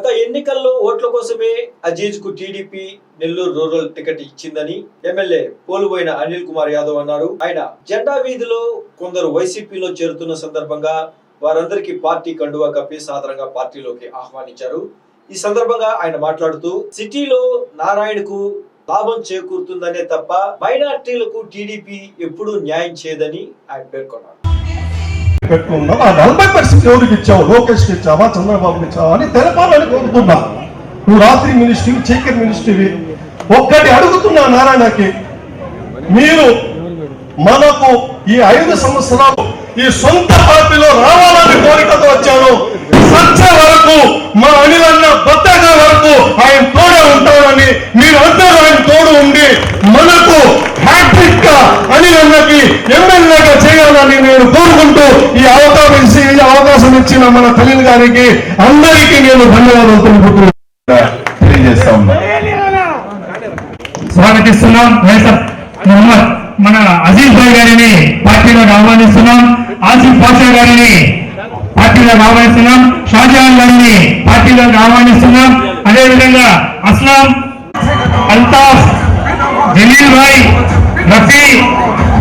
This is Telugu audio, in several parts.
గత ఎన్నికల్లో ఓట్ల కోసమే అజీజ్కు టీడీపీ నెల్లూరు రూరల్ టికెట్ ఇచ్చిందని ఎమ్మెల్యే పోలుబోయిన అనిల్ కుమార్ యాదవ్ అన్నారు. ఆయన జెండా వీధిలో కొందరు వైసీపీలో చేరుతున్న సందర్భంగా వారందరికీ పార్టీ కండువా కప్పి సాధారణంగా పార్టీలోకి ఆహ్వానించారు. ఈ సందర్భంగా ఆయన మాట్లాడుతూ సిటీలో నారాయణకు లాభం చేకూరుతుందనే తప్ప మైనార్టీలకు టీడీపీ ఎప్పుడూ న్యాయం చేయదని ఆయన పేర్కొన్నారు. పెట్టుకున్నావు ఆ నలభై పర్సెంట్ ఎవరికి ఇచ్చావు? లోకేష్కి ఇచ్చావా? చంద్రబాబుకి ఇచ్చావా? అని తెలపాలని కోరుతున్నా. నువ్వు రాత్రి మినిస్ట్రీవి చీకటి మినిస్ట్రీవి. ఒక్కటి అడుగుతున్నా నారాయణకి. మీరు మనకు ఈ ఐదు సంవత్సరాలు ఈ సొంత పార్టీలో రావాలని కోరికతో వచ్చాను. సత్య వరకు మా అనిలన్న బద్దక వరకు ఆయన తోడే ఉంటారని మీరు ఆయన తోడు ఉండి మనకు హ్యాట్రిక్గా అనిలన్నకి ఎమ్మెల్యేగా చేయాలని నేను కోరుకుంటూ ఈ అవకాశం ఇచ్చి అవకాశం ఇచ్చిన మన తల్లి గారికి అందరికీ నేను ధన్యవాదాలు తెలుపుతున్నాను తెలియజేస్తా ఉన్నా. స్వాగతిస్తున్నాం. వైఎస్ఆర్ మొహమ్మద్ మన అజీజ్ భాయ్ గారిని పార్టీలోకి ఆహ్వానిస్తున్నాం. ఆసిఫ్ పాషా గారిని పార్టీలోకి ఆహ్వానిస్తున్నాం. షాజహాన్ గారిని పార్టీలోకి ఆహ్వానిస్తున్నాం. అదేవిధంగా Aslam Altaf Jaleel bhai Rafi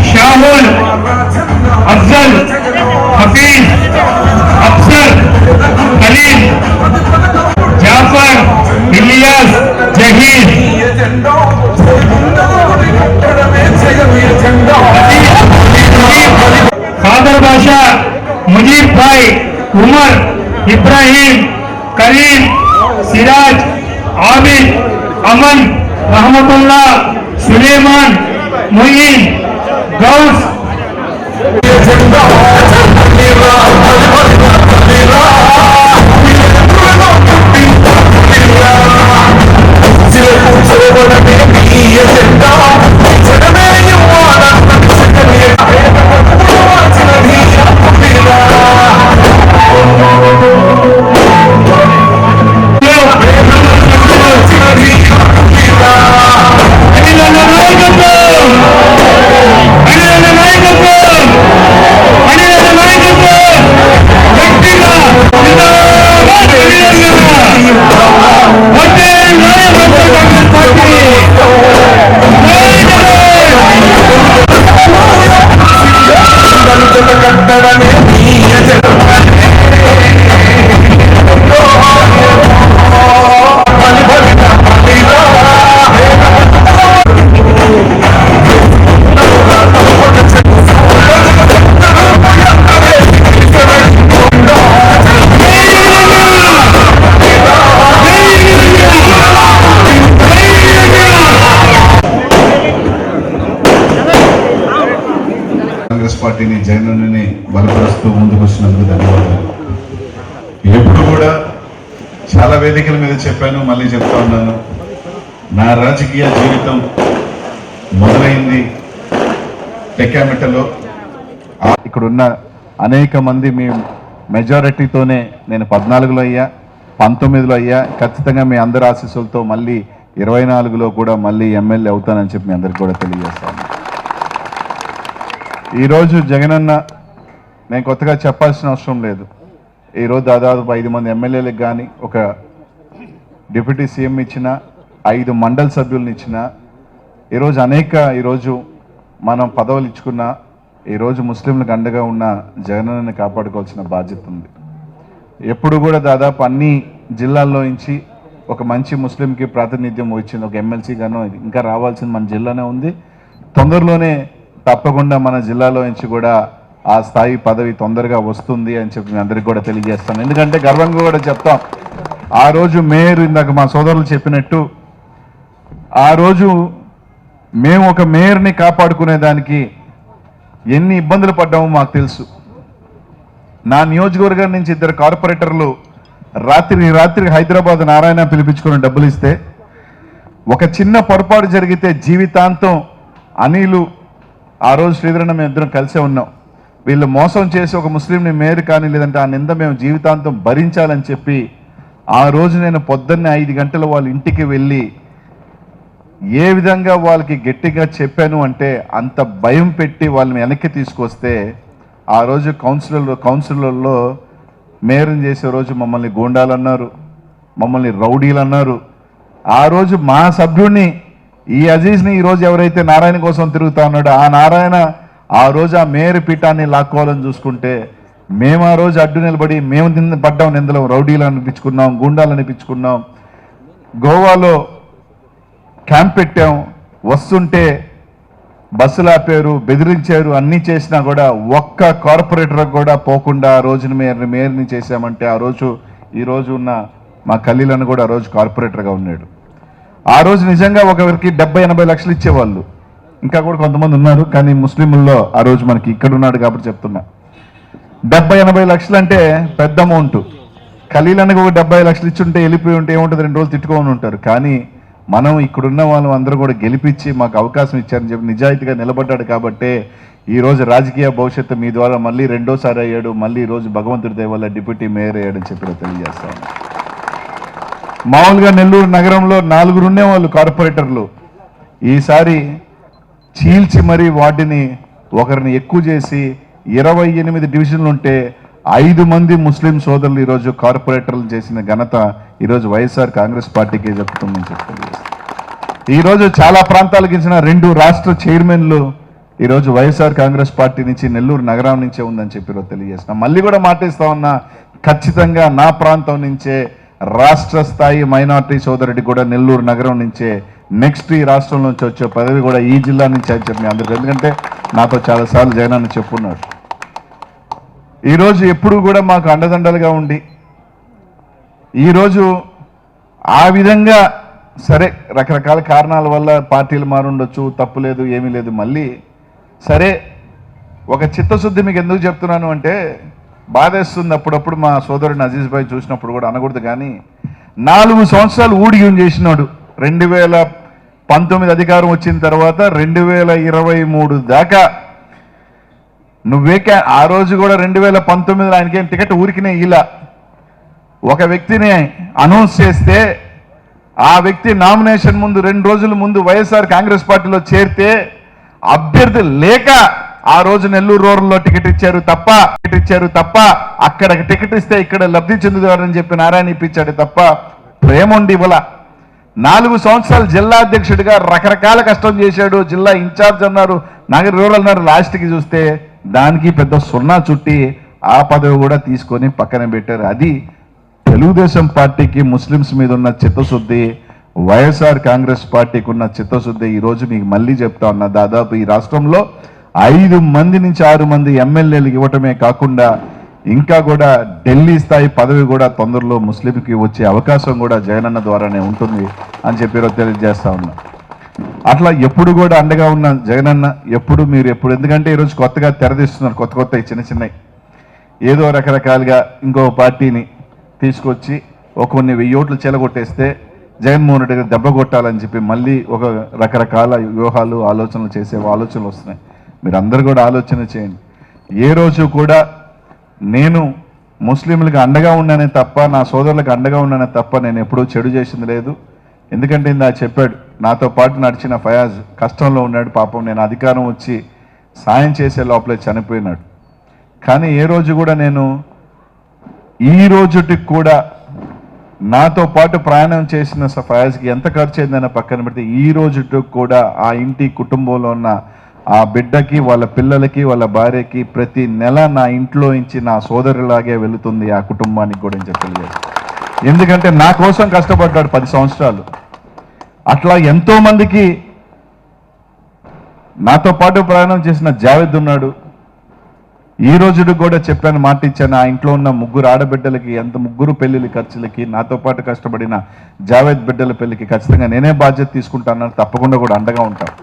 Shahul Afzal Hafeez Afsar Khaleel Jafar Ilyas Zaheer father Basha Mujeeb bhai Umar Ibrahim Kareem Siraj Abid Aman Rahmatullah Suleman We Gauss. Muin, Gauss. Muin, Gauss. Muin, Gauss. Muin, Gauss. Muin, Gauss. Muin, Gauss. Muin, Gauss. ఎప్పుడు కూడా చాలా వేదికల మీద చెప్పాను మళ్ళీ చెప్తా ఉన్నాను. నా రాజకీయ జీవితం మొదలైంది టెక్కామెట్టలో. ఇక్కడున్న అనేక మంది మీ మెజారిటీతోనే నేను పద్నాలుగులో అయ్యా పంతొమ్మిదిలో అయ్యా. ఖచ్చితంగా మీ అందరి ఆశీస్సులతో మళ్ళీ ఇరవై నాలుగులో కూడా మళ్ళీ ఎమ్మెల్యే అవుతానని చెప్పి మీ అందరికి కూడా తెలియజేస్తాను. ఈరోజు జగనన్న నేను కొత్తగా చెప్పాల్సిన అవసరం లేదు. ఈరోజు దాదాపు ఐదు మంది ఎమ్మెల్యేలకు కానీ ఒక డిప్యూటీ సీఎం ఇచ్చిన ఐదు మండల సభ్యులను ఇచ్చిన ఈరోజు అనేక ఈరోజు మనం పదవులు ఇచ్చుకున్న ఈరోజు ముస్లింలకు అండగా ఉన్న జగనన్నని కాపాడుకోవాల్సిన బాధ్యత ఉంది. ఎప్పుడు కూడా దాదాపు అన్ని జిల్లాల్లో నుంచి ఒక మంచి ముస్లింకి ప్రాతినిధ్యం వచ్చింది. ఒక ఎమ్మెల్సీ గాను ఇంకా రావాల్సింది మన జిల్లానే ఉంది. తొందరలోనే తప్పకుండా మన జిల్లాలో నుంచి కూడా ఆ స్థాయి పదవి తొందరగా వస్తుంది అని చెప్పి మీ అందరికి కూడా తెలియజేస్తాను. ఎందుకంటే గర్వంగా కూడా చెప్తాం ఆ రోజు మేయర్ ఇందాక మా సోదరులు చెప్పినట్టు ఆ రోజు మేము ఒక మేయర్ని కాపాడుకునే దానికి ఎన్ని ఇబ్బందులు పడ్డామో మాకు తెలుసు. నా నియోజకవర్గం నుంచి ఇద్దరు కార్పొరేటర్లు రాత్రి రాత్రి హైదరాబాద్ నారాయణ పిలిపించుకుని డబ్బులు ఇస్తే ఒక చిన్న పొరపాటు జరిగితే జీవితాంతం అనిలు ఆ రోజు శ్రీధరణ మేము ఇద్దరం కలిసే ఉన్నాం. వీళ్ళు మోసం చేసి ఒక ముస్లింని మేరు కానీ లేదంటే ఆ నింద మేము జీవితాంతం భరించాలని చెప్పి ఆ రోజు నేను పొద్దున్నే ఐదు గంటల వాళ్ళ ఇంటికి వెళ్ళి ఏ విధంగా వాళ్ళకి గట్టిగా చెప్పాను అంటే అంత భయం పెట్టి వాళ్ళని వెనక్కి తీసుకొస్తే ఆ రోజు కౌన్సిలర్ కౌన్సిలర్లో మేరం చేసే రోజు మమ్మల్ని గూండాలు అన్నారు మమ్మల్ని రౌడీలు అన్నారు ఆ రోజు మా సభ్యుడిని ఈ అజీజ్ని ఈ రోజు ఎవరైతే నారాయణ కోసం తిరుగుతా ఉన్నాడో ఆ నారాయణ ఆ రోజు ఆ మేయర్ పీఠాన్ని లాక్కోవాలని చూసుకుంటే మేము ఆ రోజు అడ్డు నిలబడి మేము నింద పడ్డాం నిందలో రౌడీలు అనిపించుకున్నాం గుండాలు అనిపించుకున్నాం. గోవాలో క్యాంప్ పెట్టాం. వస్తుంటే బస్సులు ఆపారు బెదిరించారు అన్నీ చేసినా కూడా ఒక్క కార్పొరేటర్ కూడా పోకుండా ఆ రోజున మేయర్ని మేయర్ని చేశామంటే ఆ రోజు ఈ రోజు ఉన్న మా కల్లీలను కూడా ఆ రోజు కార్పొరేటర్గా ఉన్నాడు. ఆ రోజు నిజంగా ఒకరికి డెబ్బై ఎనభై లక్షలు ఇచ్చేవాళ్ళు. ఇంకా కూడా కొంతమంది ఉన్నారు కానీ ముస్లింల్లో ఆ రోజు మనకి ఇక్కడ ఉన్నాడు కాబట్టి చెప్తున్నా. డెబ్బై ఎనభై లక్షలు అంటే పెద్ద అమౌంట్ ఖలీలానికి ఒక డెబ్బై లక్షలు ఇచ్చి ఉంటే వెళ్ళిపోయి ఉంటే ఏముంటుంది? రెండు రోజులు తిట్టుకొని ఉంటారు. కానీ మనం ఇక్కడున్న వాళ్ళు అందరూ కూడా గెలిపించి మాకు అవకాశం ఇచ్చారని చెప్పి నిజాయితీగా నిలబడ్డాడు కాబట్టే ఈరోజు రాజకీయ భవిష్యత్తు మీ ద్వారా మళ్ళీ రెండోసారి అయ్యాడు మళ్ళీ ఈరోజు రోజు భగవంతుడి దేవాల డిప్యూటీ మేయర్ అయ్యాడని చెప్పి తెలియజేస్తాను మామూలుగా నెల్లూరు నగరంలో నాలుగురు ఉండేవాళ్ళు కార్పొరేటర్లు. ఈసారి చీల్చి మరీ వాటిని ఒకరిని ఎక్కువ చేసి ఇరవై ఎనిమిది డివిజన్లు ఉంటే ఐదు మంది ముస్లిం సోదరులు ఈరోజు కార్పొరేటర్లు చేసిన ఘనత ఈరోజు వైఎస్ఆర్ కాంగ్రెస్ పార్టీకి చెప్తుందని చెప్పి ఈరోజు చాలా ప్రాంతాలకు ఇచ్చిన రెండు రాష్ట్ర చైర్మన్లు ఈరోజు వైఎస్ఆర్ కాంగ్రెస్ పార్టీ నుంచి నెల్లూరు నగరం నుంచే ఉందని చెప్పి ఈరోజు తెలియజేస్తున్నా. మళ్ళీ కూడా మాటిస్తా ఉన్నా ఖచ్చితంగా నా ప్రాంతం నుంచే రాష్ట్ర స్థాయి మైనార్టీ సోదరుడికి కూడా నెల్లూరు నగరం నుంచే నెక్స్ట్ ఈ రాష్ట్రం నుంచి వచ్చే పదవి కూడా ఈ జిల్లా నుంచి అని చెప్పి అందరికీ ఎందుకంటే నాతో చాలాసార్లు జగన్ అన్న చెప్పున్నాడు ఈరోజు ఎప్పుడు కూడా మాకు అండదండలుగా ఉండి ఈరోజు ఆ విధంగా సరే రకరకాల కారణాల వల్ల పార్టీలు మారుండొచ్చు తప్పు లేదు ఏమీ లేదు మళ్ళీ సరే ఒక చిత్తశుద్ధి మీకు ఎందుకు చెప్తున్నాను అంటే బాధేస్తుంది అప్పుడప్పుడు మా సోదరుడిని అజీజ్ భాయ్ చూసినప్పుడు కూడా అనకూడదు కానీ నాలుగు సంవత్సరాలు ఊడిగ్యం చేసినాడు. రెండు వేల పంతొమ్మిది అధికారం వచ్చిన తర్వాత రెండు వేల ఇరవై మూడు దాకా నువ్వే క్యా- ఆ రోజు కూడా రెండు వేల పంతొమ్మిదిలో ఆయనకేం టికెట్ ఊరికినే ఇలా ఒక వ్యక్తిని అనౌన్స్ చేస్తే ఆ వ్యక్తి నామినేషన్ ముందు రెండు రోజుల ముందు వైఎస్ఆర్ కాంగ్రెస్ పార్టీలో చేరితే అభ్యర్థి లేక ఆ రోజు నెల్లూరు రూరల్లో టికెట్ ఇచ్చారు తప్ప టికెట్ ఇచ్చారు తప్ప అక్కడ టికెట్ ఇస్తే ఇక్కడ లబ్ధి చెందుతారని చెప్పి నారాయణ ఇప్పించాడు తప్ప ప్రేమ ఉండి ఇవ్వాల. నాలుగు సంవత్సరాలు జిల్లా అధ్యక్షుడిగా రకరకాల కష్టం చేశాడు. జిల్లా ఇన్ఛార్జ్ అన్నారు నగర రూరల్ అన్నారు లాస్ట్కి చూస్తే దానికి పెద్ద సున్నా చుట్టి ఆ పదవి కూడా తీసుకొని పక్కన పెట్టారు. అది తెలుగుదేశం పార్టీకి ముస్లిమ్స్ మీద ఉన్న చిత్తశుద్ధి వైఎస్ఆర్ కాంగ్రెస్ పార్టీకి ఉన్న చిత్తశుద్ధి. ఈ రోజు మీకు మళ్ళీ చెప్తా ఉన్నా దాదాపు ఈ రాష్ట్రంలో ఐదు మంది నుంచి ఆరు మంది ఎమ్మెల్యేలకు ఇవ్వటమే కాకుండా ఇంకా కూడా ఢిల్లీ స్థాయి పదవి కూడా తొందరలో ముస్లింకి వచ్చే అవకాశం కూడా జగనన్న ద్వారానే ఉంటుంది అని చెప్పి తెలియజేస్తా ఉన్నా. అట్లా ఎప్పుడు కూడా అండగా ఉన్న జగనన్న ఎప్పుడు మీరు ఎప్పుడు ఎందుకంటే ఈరోజు కొత్తగా తెరదీస్తున్నారు కొత్త కొత్త చిన్న చిన్నవి. ఏదో రకరకాలుగా ఇంకో పార్టీని తీసుకొచ్చి ఒక కొన్ని వెయ్యి ఓట్లు చెలగొట్టేస్తే జగన్మోహన్ రెడ్డి దెబ్బ కొట్టాలని చెప్పి మళ్ళీ ఒక రకరకాల వ్యూహాలు ఆలోచనలు చేసే ఆలోచనలు వస్తున్నాయి. మీరు అందరు కూడా ఆలోచన చేయండి. ఏ రోజు కూడా నేను ముస్లింలకు అండగా ఉన్నానే తప్ప నా సోదరులకు అండగా ఉన్నానే తప్ప నేను ఎప్పుడూ చెడు చేసింది లేదు. ఎందుకంటే ఇందా చెప్పాడు నాతో పాటు నడిచిన ఫయాజ్ కష్టంలో ఉన్నాడు పాపం నేను అధికారం వచ్చి సాయం చేసే లోపలే చనిపోయినాడు. కానీ ఏ రోజు కూడా నేను ఈ రోజుటికి కూడా నాతో పాటు ప్రయాణం చేసిన స- ఫయాజ్కి ఎంత ఖర్చు అయిందన్న పక్కన పెడితే ఈ రోజుటికి కూడా ఆ ఇంటి కుటుంబంలో ఉన్న ఆ బిడ్డకి వాళ్ళ పిల్లలకి వాళ్ళ భార్యకి ప్రతి నెల నా ఇంట్లో నుంచి నా సోదరులాగే వెళుతుంది ఆ కుటుంబానికి కూడా అని చెప్పలేదు. ఎందుకంటే నా కోసం కష్టపడ్డాడు పది సంవత్సరాలు. అట్లా ఎంతో మందికి నాతో పాటు ప్రయాణం చేసిన జావేద్ ఉన్నాడు. ఈ రోజుడు కూడా చెప్పాను మాట ఇచ్చాను ఆ ఇంట్లో ఉన్న ముగ్గురు ఆడబిడ్డలకి ఎంత ముగ్గురు పెళ్ళిళ్ళ ఖర్చులకి నాతో పాటు కష్టపడిన జావేద్ బిడ్డల పెళ్ళికి ఖచ్చితంగా నేనే బాధ్యత తీసుకుంటానని తప్పకుండా కూడా అండగా ఉంటాను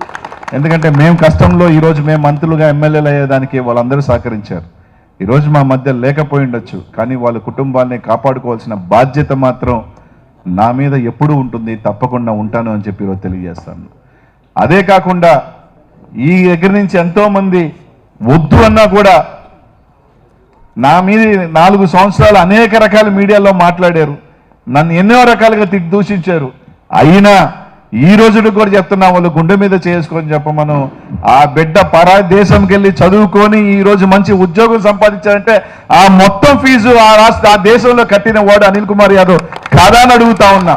ఎందుకంటే మేము కష్టంలో ఈరోజు మేము మంత్రులుగా ఎమ్మెల్యేలు అయ్యేదానికి వాళ్ళందరూ సహకరించారు. ఈరోజు మా మధ్య లేకపోయి ఉండొచ్చు కానీ వాళ్ళ కుటుంబాన్ని కాపాడుకోవాల్సిన బాధ్యత మాత్రం నా మీద ఎప్పుడూ ఉంటుంది తప్పకుండా ఉంటాను అని చెప్పి ఈరోజు తెలియజేస్తాను. అదే కాకుండా ఈ దగ్గర నుంచి ఎంతోమంది వద్దు అన్నా కూడా నా మీద నాలుగు సంవత్సరాలు అనేక రకాల మీడియాలో మాట్లాడారు. నన్ను ఎన్నో రకాలుగా తిట్టి దూషించారు. అయినా ఈ రోజుకి కూడా చెప్తున్నా వాళ్ళు గుండె మీద చేసుకొని చెప్పమను. ఆ బిడ్డ పరా దేశంకి వెళ్ళి చదువుకొని ఈ రోజు మంచి ఉద్యోగం సంపాదించారంటే ఆ మొత్తం ఫీజు ఆ రాష్ట్ర ఆ దేశంలో కట్టిన వాడు అనిల్ కుమార్ యాదవ్ కాదా అని అడుగుతా ఉన్నా.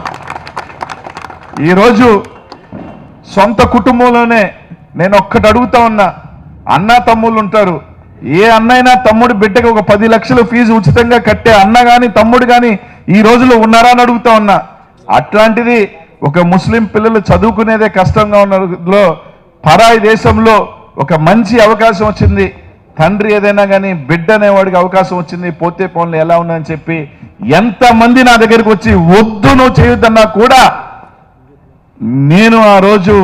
ఈరోజు సొంత కుటుంబంలోనే నేను ఒక్కటి అడుగుతా ఉన్నా. అన్న తమ్ముళ్ళు ఉంటారు. ఏ అన్నైనా తమ్ముడు బిడ్డకి ఒక పది లక్షల ఫీజు ఉచితంగా కట్టే అన్న కానీ తమ్ముడు కానీ ఈ రోజులో ఉన్నారా అని అడుగుతా ఉన్నా. అట్లాంటిది ఒక ముస్లిం పిల్లలు చదువుకునేదే కష్టంగా ఉన్నలో పరాయి దేశంలో ఒక మంచి అవకాశం వచ్చింది. తండ్రి ఏదైనా కానీ బిడ్డ అనేవాడికి అవకాశం వచ్చింది. పోతే పనులు ఎలా ఉన్నాయని చెప్పి ఎంతమంది నా దగ్గరికి వచ్చి వద్దు నువ్వు చేయొద్దన్నా కూడా నేను ఆ రోజు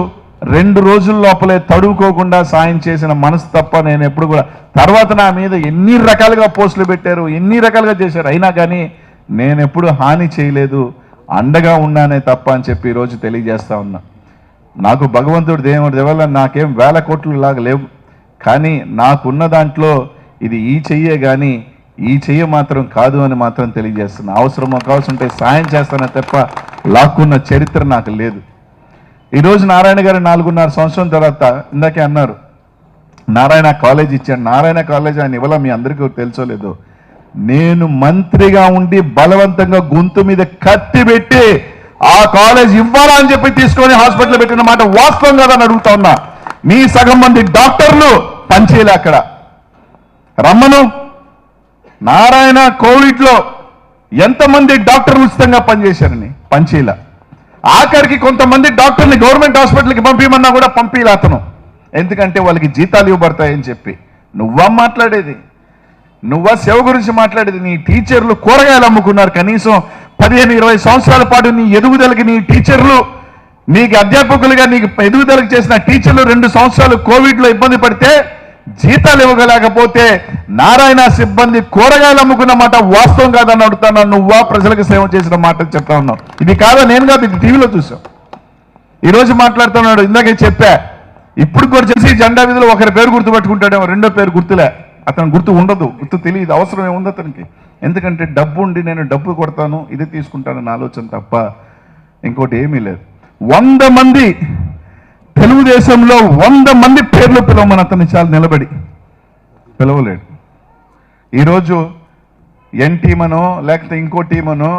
రెండు రోజుల లోపలే తడువుకోకుండా సాయం చేసిన మనసు తప్ప నేను ఎప్పుడు కూడా తర్వాత నా మీద ఎన్ని రకాలుగా పోస్టులు పెట్టారు ఎన్ని రకాలుగా చేశారు. అయినా కానీ నేను ఎప్పుడు హాని చేయలేదు. అండగా ఉన్నానే తప్ప అని చెప్పి ఈరోజు తెలియజేస్తా ఉన్నా. నాకు భగవంతుడు దేవుడి వల్ల నాకేం వేల కోట్లు లాగా లేవు. కానీ నాకున్న దాంట్లో ఇది ఈ చెయ్యే కానీ ఈ చెయ్య మాత్రం కాదు అని మాత్రం తెలియజేస్తున్నా. అవసరం కావాల్సి ఉంటే సాయం చేస్తానే తప్ప లాక్కున్న చరిత్ర నాకు లేదు. ఈరోజు నారాయణ గారు నాలుగున్నర సంవత్సరం తర్వాత ఇందాకే అన్నారు నారాయణ కాలేజ్ ఇచ్చాడు. నారాయణ కాలేజ్ ఆయన ఇవ్వాల? మీ అందరికీ తెలుసో లేదో? నేను మంత్రిగా ఉండి బలవంతంగా గొంతు మీద కత్తి పెట్టి ఆ కాలేజ్ ఇవ్వాలా అని చెప్పి తీసుకొని హాస్పిటల్ పెట్టిన మాట వాస్తవం కదా అని అడుగుతా ఉన్నా. మీ సగం మంది డాక్టర్లు పనిచేయలే అక్కడ. రమ్మను. నారాయణ కోవిడ్లో ఎంతమంది డాక్టర్లు ఉచితంగా పనిచేశారని పనిచేయలే. ఆఖరికి కొంతమంది డాక్టర్ని గవర్నమెంట్ హాస్పిటల్కి పంపించమన్నా కూడా పంపించలే అతను. ఎందుకంటే వాళ్ళకి జీతాలు ఇవ్వబడతాయని చెప్పి. నువ్వా మాట్లాడేది? నువ్వా సేవ గురించి మాట్లాడేది? నీ టీచర్లు కూరగాయలు అమ్ముకున్నారు కనీసం పదిహేను ఇరవై సంవత్సరాల పాటు నీ ఎదుగుదలకి నీ టీచర్లు నీకు అధ్యాపకులుగా నీకు ఎదుగుదలకు చేసిన టీచర్లు రెండు సంవత్సరాలు కోవిడ్లో ఇబ్బంది పడితే జీతాలు ఇవ్వగలేకపోతే నారాయణ సిబ్బంది కూరగాయలు అమ్ముకున్న మాట వాస్తవం కాదని అడుగుతాను నువ్వా ప్రజలకు సేవ చేసిన మాట చెప్తా ఉన్నావు. ఇది కాదా? నేను కాదు ఇది టీవీలో చూసాం ఈ రోజు మాట్లాడుతున్నాడు ఇందాకే చెప్పా. ఇప్పుడు కూడా చేసి జెండా విధులు ఒకరి పేరు గుర్తుపెట్టుకుంటాడేమో రెండో పేరు గుర్తులే. అతను గుర్తు ఉండదు గుర్తు తెలియదు అవసరం ఏముంది అతనికి. ఎందుకంటే డబ్బు ఉండి నేను డబ్బు కొడతాను ఇది తీసుకుంటానన్న ఆలోచన తప్ప ఇంకోటి ఏమీ లేదు. వంద మంది తెలుగుదేశంలో వంద మంది పేర్లు పిలవమని అతన్ని చాలా నిలబడి పిలవలేడు ఈరోజు ఎన్ టీమనో లేకపోతే ఇంకో టీమనో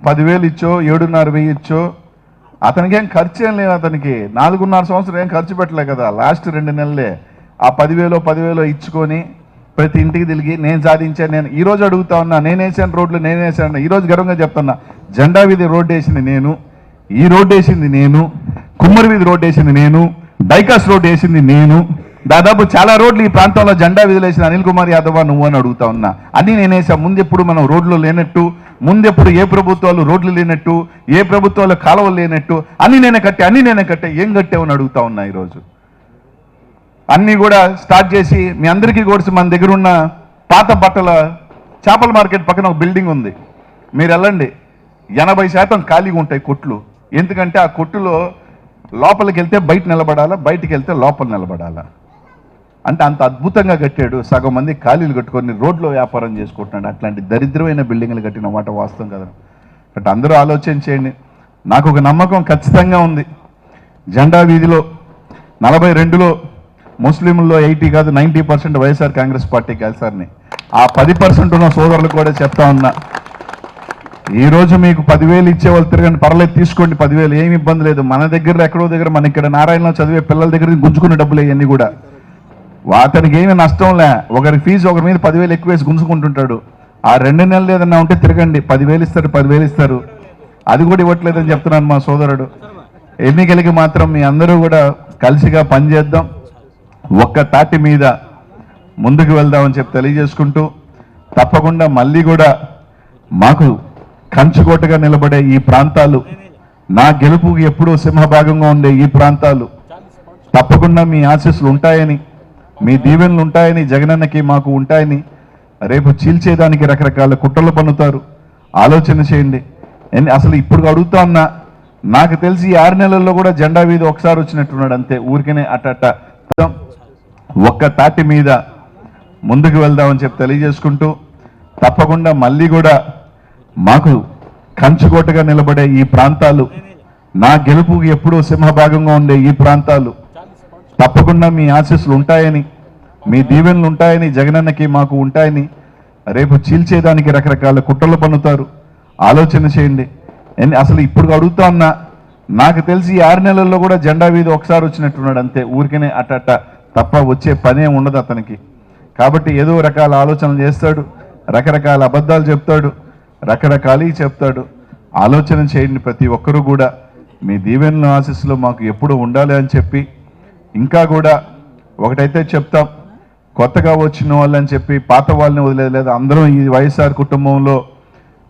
పదివేలు ఇచ్చో ఏడున్నర వెయ్యి ఇచ్చో అతనికి ఏం ఖర్చు ఏం లేదు అతనికి. నాలుగున్నర సంవత్సరం ఏం ఖర్చు పెట్టలే కదా లాస్ట్ రెండు నెలలే. ఆ పదివేలో పదివేలో ఇచ్చుకొని ప్రతి ఇంటికి తిరిగి నేను సాధించాను నేను ఈరోజు అడుగుతా ఉన్నా నేనేసాను రోడ్లు నేనేసాను వేసాను గర్వంగా చెప్తున్నా జెండా వీధి రోడ్డు వేసింది నేను ఈ రోడ్డు వేసింది నేను కుమ్మరి వీధి రోడ్డు వేసింది నేను డైకాస్ రోడ్డు వేసింది నేను దాదాపు చాలా రోడ్లు ఈ ప్రాంతంలో జెండా వీధులు వేసిన అనిల్ కుమార్ యాదవ్ నువ్వు అని అడుగుతా ఉన్నా. అన్ని నేనేసా ముందెప్పుడు మనం రోడ్లు లేనట్టు ముందెప్పుడు ఏ ప్రభుత్వాలు రోడ్లు లేనట్టు ఏ ప్రభుత్వాలు కాలువలు లేనట్టు అన్ని నేనే కట్టే అన్ని నేనే కట్టే ఏం కట్టావని అడుగుతా ఉన్నా ఈరోజు అన్నీ కూడా స్టార్ట్ చేసి మీ అందరికీ కూడా మన దగ్గర ఉన్న పాత బట్టల చేపల మార్కెట్ పక్కన ఒక బిల్డింగ్ ఉంది. మీరు వెళ్ళండి. ఎనభై శాతం ఖాళీగా ఉంటాయి కొట్లు. ఎందుకంటే ఆ కొట్టులో లోపలికి వెళ్తే బయట నిలబడాలా బయటికి వెళ్తే లోపల నిలబడాలా. అంటే అంత అద్భుతంగా కట్టాడు. సగం మంది ఖాళీలు కట్టుకొని రోడ్లో వ్యాపారం చేసుకుంటున్నాడు. అట్లాంటి దరిద్రమైన బిల్డింగ్లు కట్టిన మాట వాస్తవం కదా. బట్ అందరూ ఆలోచన చేయండి నాకు ఒక నమ్మకం ఖచ్చితంగా ఉంది. జెండా వీధిలో నలభై రెండులో ముస్లింల్లో ఎయిటీ కాదు ninety percent YSR Congress party కలిసారని ఆ పది పర్సెంట్ ఉన్న సోదరులు కూడా చెప్తా ఉన్నా. ఈ రోజు మీకు పదివేలు ఇచ్చే వాళ్ళు తిరగండి పర్లేదు తీసుకోండి పదివేలు ఏమి ఇబ్బంది లేదు. మన దగ్గర ఎక్కడో దగ్గర మన ఇక్కడ నారాయణలో చదివే పిల్లల దగ్గర గుంజుకునే డబ్బులు ఇవన్నీ కూడా. అతనికి ఏమి నష్టం లే. ఒకరి ఫీజు ఒకరి మీద పదివేలు ఎక్కువ వేసి గుంజుకుంటుంటాడు. ఆ రెండు నెలలు ఏదన్నా ఉంటే తిరగండి. పదివేలు ఇస్తారు పదివేలు ఇస్తారు. అది కూడా ఇవ్వట్లేదని చెప్తున్నాను మా సోదరుడు. ఎన్నికలకి మాత్రం మీ అందరూ కూడా కలిసిగా పనిచేద్దాం. ఒక్క తాటి మీద ముందుకు వెళ్దామని చెప్పి తెలియజేసుకుంటూ తప్పకుండా మళ్ళీ కూడా మాకు కంచుకోటగా నిలబడే ఈ ప్రాంతాలు నా గెలుపు ఎప్పుడూ సింహభాగంగా ఉండే ఈ ప్రాంతాలు తప్పకుండా మీ ఆశీస్సులు ఉంటాయని మీ దీవెనలు ఉంటాయని జగనన్నకి మాకు ఉంటాయని రేపు చీల్చేదానికి రకరకాల కుట్రలు పన్నుతారు. ఆలోచన చేయండి. అసలు ఇప్పుడు అడుగుతా ఉన్నా నాకు తెలిసి ఆరు నెలల్లో కూడా జెండా వీధి ఒకసారి వచ్చినట్టున్నాడు అంతే. ఊరికనే అట్ట. ఒక్క తాటి మీద ముందుకు వెళ్దామని చెప్పి తెలియజేసుకుంటూ తప్పకుండా మళ్ళీ కూడా మాకు కంచుకోటగా నిలబడే ఈ ప్రాంతాలు నా గెలుపు ఎప్పుడూ సింహభాగంగా ఉండే ఈ ప్రాంతాలు తప్పకుండా మీ ఆశీస్సులు ఉంటాయని మీ దీవెనలు ఉంటాయని జగనన్నకి మాకు ఉంటాయని రేపు చీల్చేదానికి రకరకాల కుట్రలు పన్నుతారు. ఆలోచన చేయండి. అసలు ఇప్పుడు అడుగుతా ఉన్నా నాకు తెలిసి ఆరు నెలల్లో కూడా జెండా వీధి ఒకసారి వచ్చినట్టున్నాడు అంతే. ఊరికనే అట్ట తప్ప వచ్చే పనే ఉండదు అతనికి. కాబట్టి ఏదో రకాల ఆలోచనలు చేస్తాడు రకరకాల అబద్ధాలు చెప్తాడు రకరకాలవి చెప్తాడు. ఆలోచన చేయండి ప్రతి ఒక్కరూ కూడా మీ దీవెనల ఆశీస్సులో మాకు ఎప్పుడు ఉండాలి అని చెప్పి ఇంకా కూడా ఒకటైతే చెప్తాం కొత్తగా వచ్చిన వాళ్ళని చెప్పి పాత వాళ్ళని వదిలేదు అందరం ఈ వైఎస్ఆర్ కుటుంబంలో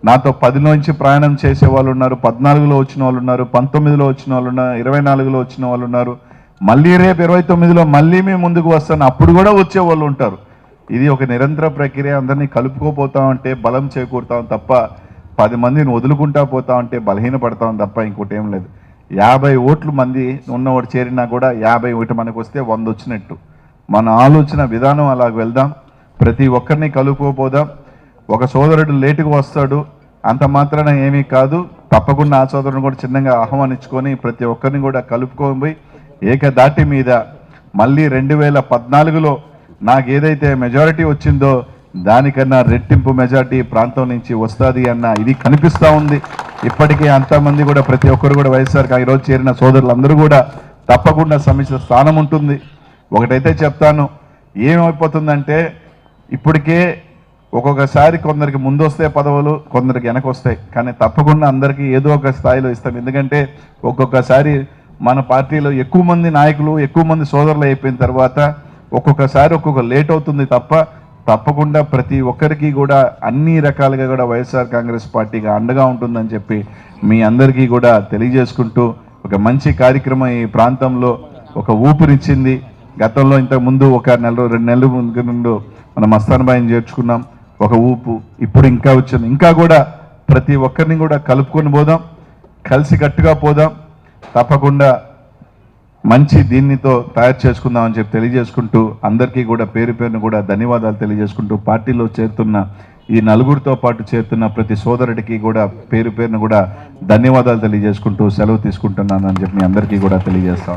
నాతో పదిలోంచి ప్రయాణం చేసే వాళ్ళు ఉన్నారు పద్నాలుగులో వచ్చిన వాళ్ళు ఉన్నారు పంతొమ్మిదిలో వచ్చిన వాళ్ళు ఉన్నారు ఇరవై నాలుగులో వచ్చిన వాళ్ళు ఉన్నారు. మళ్ళీ రేపు ఇరవై తొమ్మిదిలో మళ్ళీ మేము ముందుకు వస్తాను. అప్పుడు కూడా వచ్చే వాళ్ళు ఉంటారు. ఇది ఒక నిరంతర ప్రక్రియ. అందరినీ కలుపుకోపోతా ఉంటే బలం చేకూరుతాం తప్ప పది మందిని వదులుకుంటా పోతా ఉంటే బలహీనపడతాం తప్ప ఇంకోటి ఏం లేదు. యాభై ఓట్లు మంది ఉన్నవాడు చేరినా కూడా యాభై ఒకటి మనకు వస్తే వంద వచ్చినట్టు. మన ఆలోచన విధానం అలాగ వెళ్దాం. ప్రతి ఒక్కరిని కలుపుకోపోదాం. ఒక సోదరుడు లేటుగా వస్తాడు. అంత మాత్రాన ఏమీ కాదు. తప్పకుండా ఆ సోదరుని కూడా చిన్నగా ఆహ్వానించుకొని ప్రతి ఒక్కరిని కూడా కలుపుకొని పోయి ఏకదాటి మీద మళ్ళీ రెండు వేల పద్నాలుగులో నాకు ఏదైతే మెజారిటీ వచ్చిందో దానికన్నా రెట్టింపు మెజారిటీ ప్రాంతం నుంచి వస్తుంది అన్న ఇది కనిపిస్తూ ఉంది. ఇప్పటికే అంతమంది కూడా ప్రతి ఒక్కరు కూడా వైఎస్ఆర్ ఈరోజు చేరిన సోదరులందరూ కూడా తప్పకుండా సమిష్ట స్థానం ఉంటుంది. ఒకటైతే చెప్తాను ఏమైపోతుందంటే ఇప్పటికే ఒక్కొక్కసారి కొందరికి ముందు వస్తే పదవులు కొందరికి వెనక వస్తాయి కానీ తప్పకుండా అందరికీ ఏదో ఒక స్థాయిలో ఇస్తాం. ఎందుకంటే ఒక్కొక్కసారి మన పార్టీలో ఎక్కువ మంది నాయకులు ఎక్కువ మంది సోదరులు అయిపోయిన తర్వాత ఒక్కొక్కసారి ఒక్కొక్క లేట్ అవుతుంది తప్ప తప్పకుండా ప్రతి ఒక్కరికి కూడా అన్ని రకాలుగా కూడా వైఎస్ఆర్ కాంగ్రెస్ పార్టీగా అండగా ఉంటుందని చెప్పి మీ అందరికీ కూడా తెలియజేసుకుంటూ ఒక మంచి కార్యక్రమం ఈ ప్రాంతంలో ఒక ఊపిరిచ్చింది. గతంలో ఇంతకుముందు ఒక నెల రెండు నెలల ముందు నుండి మనం మస్తాన్బాయిని చేర్చుకున్నాం. ఒక ఊపు ఇప్పుడు ఇంకా వచ్చింది. ఇంకా కూడా ప్రతి ఒక్కరిని కూడా కలుపుకొని పోదాం. కలిసి కట్టుగా పోదాం. తప్పకుండా మంచి దీనితో తయారు చేసుకుందామని చెప్పి తెలియజేసుకుంటూ అందరికీ కూడా పేరు పేరును కూడా ధన్యవాదాలు తెలియజేసుకుంటూ పార్టీలో చేరుతున్న ఈ నలుగురితో పాటు చేరుతున్న ప్రతి సోదరుడికి కూడా పేరు పేరును కూడా ధన్యవాదాలు తెలియజేసుకుంటూ సెలవు తీసుకుంటున్నాను అని చెప్పి మీ అందరికీ కూడా తెలియజేస్తా